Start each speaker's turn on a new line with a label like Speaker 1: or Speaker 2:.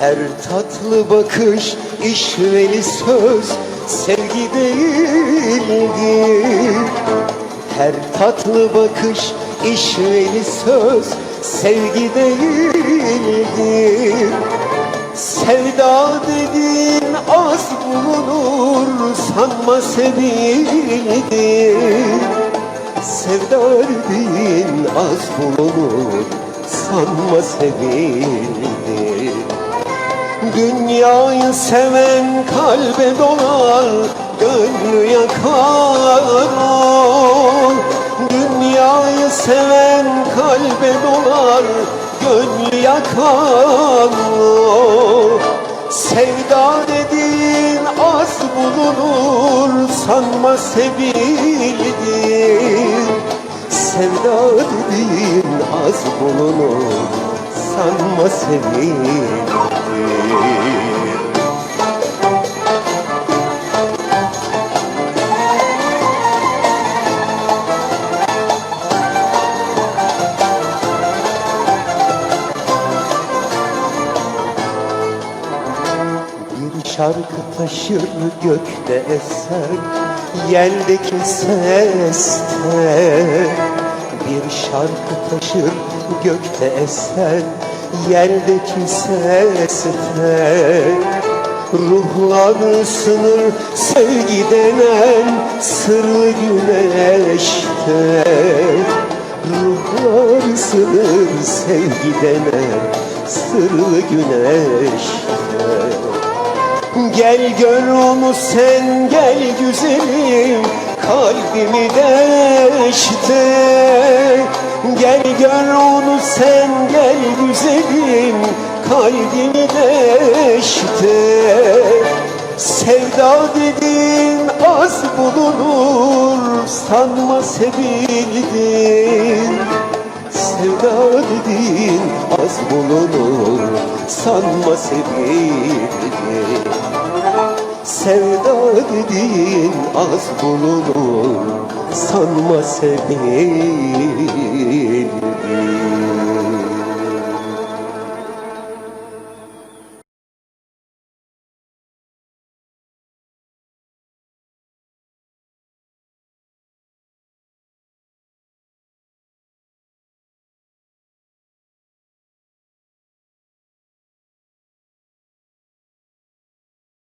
Speaker 1: Her tatlı bakış işveli söz sevgi değildir Her tatlı bakış işveli söz sevgi değildir Sevda dediğin az bulunur sanma sevildir Sevda dediğin az bulunur sanma sevildir Dünyayı seven kalbe dolar Gönlü yakar. O Dünyayı seven kalbe dolar Gönlü yakar. O Sevda dediğin az bulunur Sanma sevildir Sevda dediğin az bulunur Sanma sevildir Bir şarkı taşır gökte eser Yeldeki seste Bir şarkı taşır gökte eser Yeldeki seste Ruhlar ısınır sevgi denen sırrı güneşte. Ruhlar ısınır sevgi denen sırrı güneşte. Gel gör sen gel güzelim kalbimi deşte Gel gör onu sen gel güzelim kalbimi deşte Sevda dediğin az bulunur sanma sevildin. Sevda dediğin az bulunur sanma sevildin Sevda dediğin az bulunur sanma sevildin